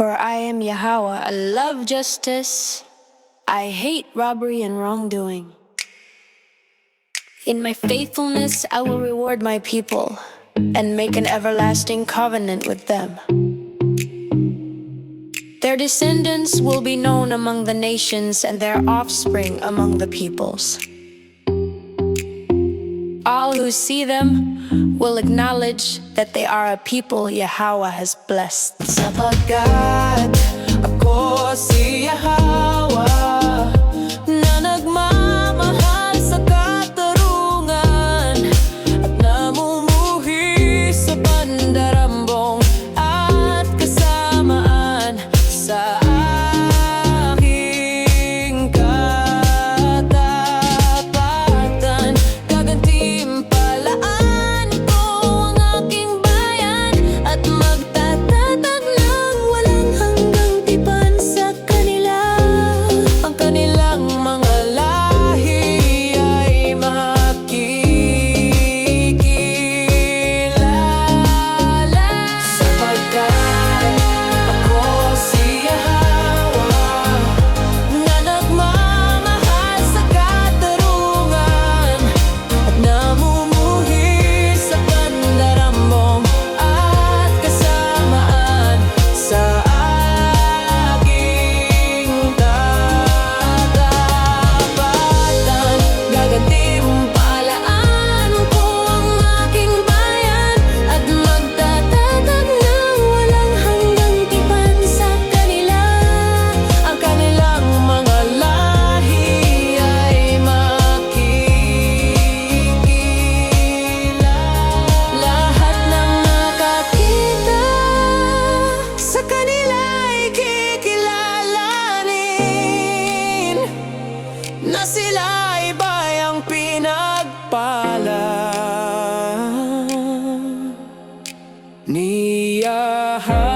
For I am Yahweh, I love justice. I hate robbery and wrongdoing. In my faithfulness, I will reward my people and make an everlasting covenant with them. Their descendants will be known among the nations and their offspring among the peoples. All who see them will acknowledge that they are a people Yahweh has blessed. na sila iba ang pinagpala Niyahan